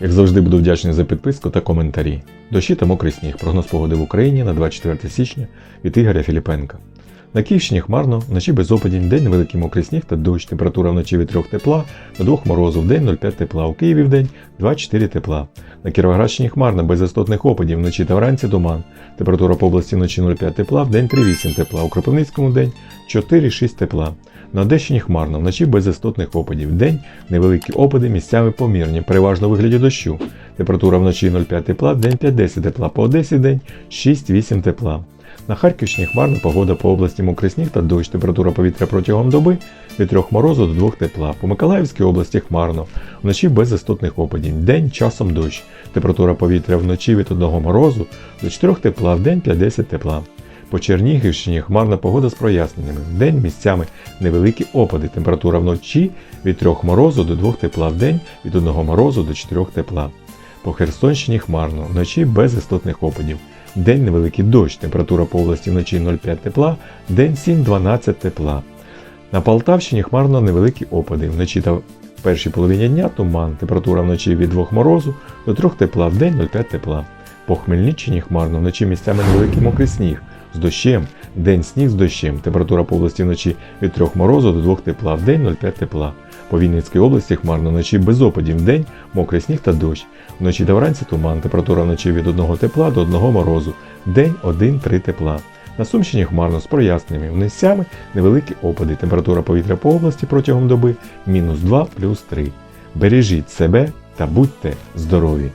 Як завжди, буду вдячний за підписку та коментарі. Дощі та мокрий сніг. Прогноз погоди в Україні на 24 січня від Ігоря Філіпенка. На Київщині хмарно, вночі без опадів, день невеликий мокрий сніг та дощ. Температура вночі від 3 тепла до 2 морозу, в день 0,5 тепла. У Києві в день 2-4 тепла. На Кіровоградщині хмарно, без істотних опадів, вночі та вранці туман. Температура по області вночі 0,5 тепла, в день 3,8 тепла. У Кропивницькому день 4-6 тепла. На Одещині хмарно, вночі без істотних опадів. в День невеликі опади, місцями помірні, переважно у вигляді дощу. Температура вночі 0,5 тепла, в день 5-10 тепла, по Одесі день 6-8 тепла. На Харківщині хмарна погода по області мокрий сніг та дощ. Температура повітря протягом доби від 3 морозу до 2 тепла. По Миколаївській області хмарно. Вночі без істотних опадів. День часом дощ. Температура повітря вночі від 1 морозу до 4 тепла, в день 5-10 тепла. По Чернігівщині хмарна погода з проясненнями. Вдень місцями невеликі опади. Температура вночі від 3 морозу до 2 тепла, в день від 1 морозу до 4 тепла. По Херсонщині хмарно, вночі без істотних опадів. День невеликий дощ, температура по області вночі 0,5 тепла, день 7-12 тепла. На Полтавщині хмарно невеликі опади. Вночі та в першій половині дня туман, температура вночі від 2 морозу до 3 тепла, в день 0,5 тепла. По Хмельниччині хмарно, вночі місцями невеликий мокрий сніг з дощем, день сніг з дощем, температура по області вночі від 3 морозу до 2 тепла, в день 0,5 тепла. По Вінницькій області хмарно вночі без опадів, вдень мокрий сніг та дощ. Вночі та вранці туман, температура вночі від 1 тепла до 1 морозу, день 1-3 тепла. На Сумщині хмарно з проясненнями, місцями невеликі опади, температура повітря по області протягом доби мінус 2 плюс 3. Бережіть себе та будьте здорові!